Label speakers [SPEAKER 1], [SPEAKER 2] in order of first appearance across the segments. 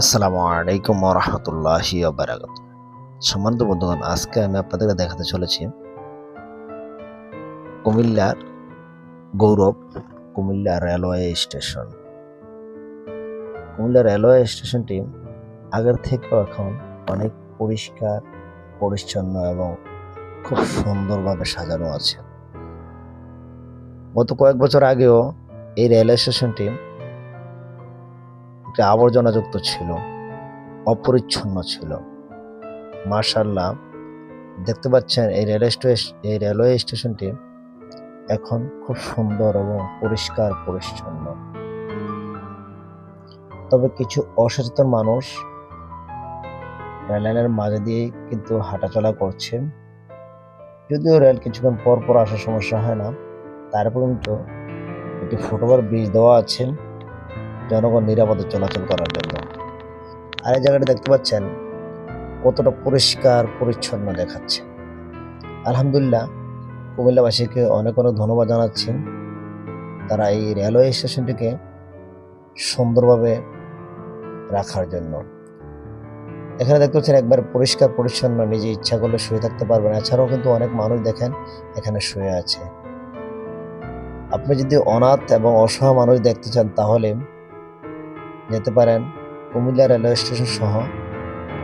[SPEAKER 1] আসসালামু আলাইকুম রহমতুল্লাহি বারাকাত সম্মানিত বন্ধুগণ, আজকে আমি আপনাদেরকে দেখাতে চলেছি কুমিল্লার গৌরব Comilla railway station. Comilla railway স্টেশনটি আগের থেকেও এখন অনেক পরিষ্কার, পরিচ্ছন্ন এবং খুব সুন্দরভাবে সাজানো আছে। গত কয়েক বছর আগেও এই রেলওয়ে স্টেশনটি একটি আবর্জনাযুক্ত ছিল, অপরিচ্ছন্ন ছিল। মার্শাল্লাহ দেখতে পাচ্ছেন এই রেল স্টেশন এই রেলওয়ে স্টেশনটি এখন খুব সুন্দর এবং পরিষ্কার পরিচ্ছন্ন। তবে কিছু অসচেতন মানুষ রেল লাইনের মাঝে দিয়ে কিন্তু হাঁটাচলা করছে। যদিও রেল কিছুক্ষণ পর পর আসার সমস্যা হয় না, তারপর কিন্তু একটি ফুটওভার ব্রিজ দেওয়া আছে। জনগণ নিরাপদে চলাচল করার জন্য। আর এই জায়গাটা দেখতে পাচ্ছেন, কতটা পরিষ্কার, পরিচ্ছন্ন দেখাচ্ছে। আলহামদুলিল্লাহ, কুমিল্লাবাসীকে অনেক অনেক ধন্যবাদ জানাচ্ছি। তারা এই রেলওয়ে স্টেশনটিকে সুন্দরভাবে রাখার জন্য। এখানে দেখতে পাচ্ছেন, একবার পরিষ্কার, পরিচ্ছন্ন, নিজে ইচ্ছা করলে শুয়ে থাকতে পারবেন। এছাড়াও কিন্তু অনেক মানুষ দেখেন, এখানে শুয়ে আছে। আপনি যদি অনাথ এবং অসহায় মানুষ দেখতে চান, তাহলে যেতে পারেন কুমিল্লা রেলওয়ে স্টেশন সহ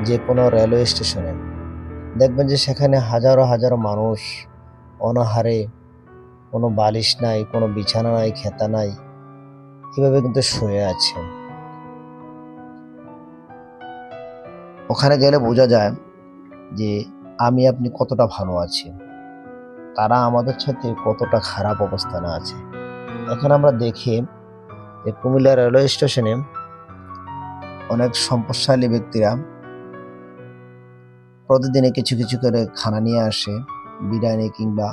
[SPEAKER 1] যে কোনো রেলওয়ে স্টেশনে। দেখবেন যে সেখানে হাজারো হাজারো মানুষ অনাহারে, কোনো বালিশ নাই, কোনো বিছানা নাই, খেতা নাই, এভাবে কিন্তু শুয়ে আছে। ওখানে গেলে বোঝা যায় যে আমি, আপনি কতটা ভালো আছি। তারা আমাদের সাথে কতটা খারাপ অবস্থানে আছে। এখানে আমরা দেখি যে কুমিল্লা রেলওয়ে স্টেশনে অনেক সম্পদশালী ব্যক্তিরা প্রতিদিনে কিছু কিছু করে খানা নিয়ে আসে বিরিয়ানি কিংবা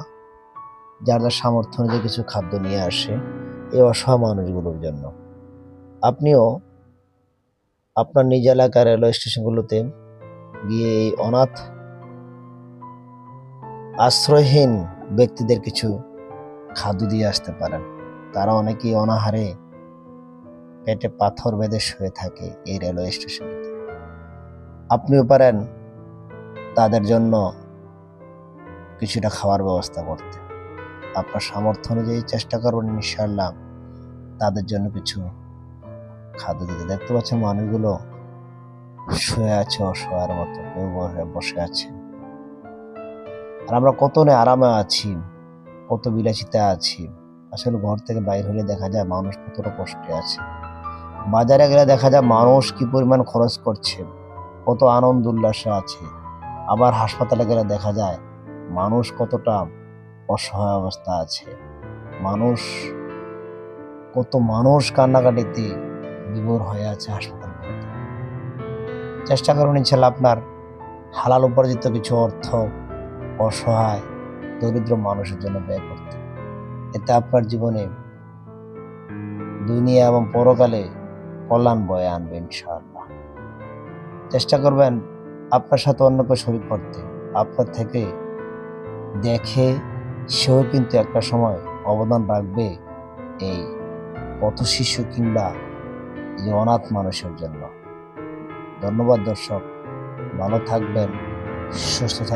[SPEAKER 1] যার যার সামর্থ্য অনুযায়ী কিছু খাদ্য নিয়ে আসে এই অসহায় মানুষগুলোর জন্য। আপনিও আপনার নিজ এলাকার রেলওয়ে স্টেশনগুলোতে গিয়ে এই অনাথ, আশ্রয়হীন ব্যক্তিদের কিছু খাদ্য দিয়ে আসতে পারেন। তারা অনেকেই অনাহারে পেটে পাথর বেঁধে শুয়ে থাকে এই রেলওয়ে স্টেশনটিতে আপনিও পারেন তাদের জন্য কিছুটা খাওয়ার ব্যবস্থা করতে। আপনার সামর্থ্য অনুযায়ী চেষ্টা করবেন ইনশাল্লাহ তাদের জন্য কিছু খাদ্য দিতে। দেখতে পাচ্ছেন মানুষগুলো শুয়ে আছে, অসহায়ের মতো, কেউ বসে বসে আছে। আর আমরা কত না আরামে আছি, কত বিলাসিতা আছি। আসলে ঘর থেকে বাইর হলে দেখা যায় মানুষ কতটা কষ্টে আছে। বাজারে গেলে দেখা যায় মানুষ কি পরিমাণ খরচ করছে, কত আনন্দ উল্লাসে আছে। আবার হাসপাতালে গেলে দেখা যায় মানুষ কতটা অসহায় অবস্থা আছে। মানুষ, কত মানুষ কান্নাকাটিতে বিভোর হয়ে আছে হাসপাতালগুলোতে চেষ্টা করুন ইনশাল্লাহ আপনার হালাল উপার্জিত কিছু অর্থ অসহায়, দরিদ্র মানুষের জন্য ব্যয় করতে। এতে আপনার জীবনে দুনিয়া এবং পরকালে কল্যাণ বয়ে আনবে ইনশাআল্লাহ। চেষ্টা করবেন আপনার সাথে অন্যকে শরীর করতে। আপনার থেকে দেখে, সেও কিন্তু একটা সময় অবদান রাখবে এই পথ শিশু কিংবা এই অনাথ মানুষের জন্য। ধন্যবাদ দর্শক, ভালো থাকবেন, সুস্থ থাকবেন।